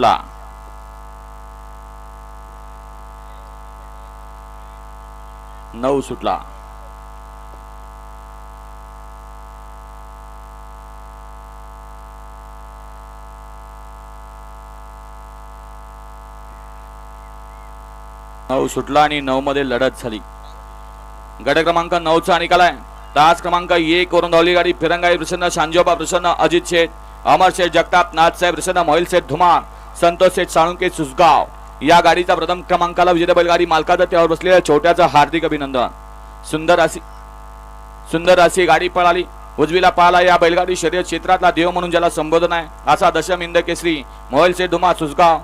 ला. नऊ सुटला. नऊ सुटला आणि नऊ मध्ये लढत झाली. गट क्रमांक नऊचा निकाल आहे. तास क्रमांक एक वरून धावली गाडी. फिरंगाई प्रसन्न शांजोबा प्रसन्न अजित शेठ अमर शेठ जगताप नाथसाहेब प्रसन्न मोहिल शेठ धुमार संतोष शेठ साळुंके सुसगाव या गाडीचा प्रथम क्रमांकाला विजेता बैलगाडी मालकाचा त्यावर बसलेल्या छोट्याचं हार्दिक अभिनंदन. सुंदर अशी सुंदर अशी गाडी पळाली. उजवीला पाहला या बैलगाडी शर्यत क्षेत्रातला देव म्हणून ज्याला संबोधन आहे असा दशम इंद केसरी मोहल शेठ धुमा सुसगाव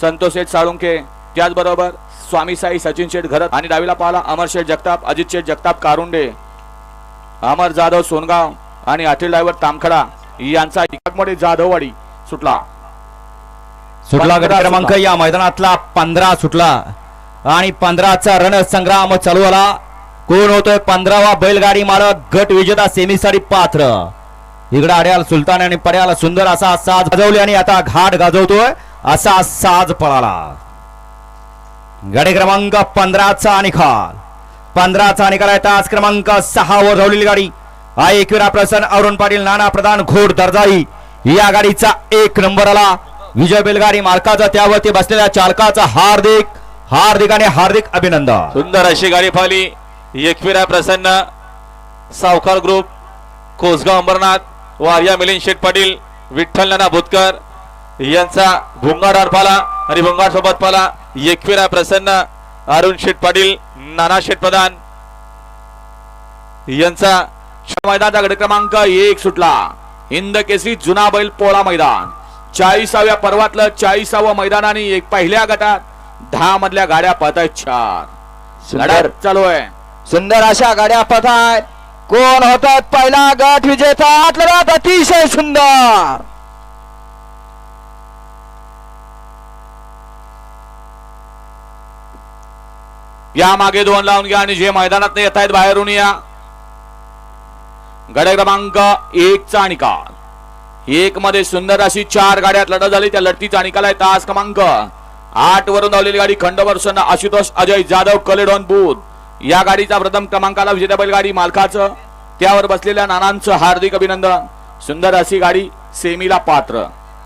संतोष शेठ साळुंके त्याचबरोबर स्वामी साई सचिन शेठ घरत आणि डावीला पाहला अमर शेठ जगताप अजित शेठ जगताप कारुंडे. अमर जाधव सोनगाव आणि अटील ड्रायव्हर तामखडा यांचा मध्ये जाधववाडी सुटला. सुटला गट क्रमांक. या मैदानातला पंधरा सुटला. आणि पंधराचा रणसंग्राम चालू आला कोण होतोय पंधरावा बैलगाडी मालक? गट विजेता सेमीसाठी पात्र. इकडे अड्याल सुलतान आणि पड्याल सुंदर असा साज गाजवले आणि आता घाट गाजवतोय असा साज पळाला. गाडी क्रमांक पंधराचा निकाल. पंधराचा निकाल आहे तास क्रमांक सहा वर धावलेली गाडी. हा एकविरा प्रसन्न अरुण पाटील नाना प्रधान घोड दर्जाई. या गाडीचा एक नंबर आला. विजय बैलगाडी मालकाचा त्यावरती बसलेल्या चालकाचा हार्दिक हार्दिक आणि हार्दिक अभिनंदन. सुंदर अशी गाडी पाहिली. एकविरा प्रसन्न. सावकार ग्रुप कोसगाव अंबरनाथ वार्या मिलिंद शेठ पाटील विठ्ठल नाना भुतकर यांचा भुंगार पाला आणि भुंगार सोबत पाला. एकविरा प्रसन्न. अरुण शेठ पाटील नाना शेठ प्रधान यांचा मैदानाचा गड क्रमांक एक सुटला. हिंद केसरी जुना बैल पोळा मैदान. चाळीसाव्या पर्वातलं चाळीसावं मैदान आणि एक पहिल्या गटात दहा मधल्या गाड्या पळतायत चार. सुंदर. लढत चालू आहे सुंदर अशा गाड्या पळतायत. कोण होतात पहिला गट विजेता? अतिशय सुंदर. या मागे दोन लावून घ्या आणि जे मैदानात येत आहेत बाहेरून या. गड क्रमांक एक चा निकाल. एक मध्ये सुंदर अशी चार गाड्यात लढत झाली. त्या लढतीचा निकाल आहे तास क्रमांक. आठ वरून धावलेली गाडी खंडवर्षण आशुतोष अजय जाधव कलेडॉन बुध. या गाडीचा प्रथम क्रमांकाला विजेता बैलगाडी मालकाचं त्यावर बसलेल्या नानांचं हार्दिक अभिनंदन. सुंदर अशी गाडी सेमीला पात्र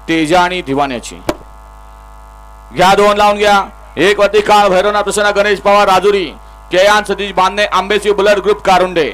तेजा आणि धिवाण्याची घ्या दोन लावून घ्या. एक वरती काळ भैरवनाथ प्रसन्न गणेश पवार राजुरी केयान सतीश बांधणे आंबेसी बुलर ग्रुप कारुंडे.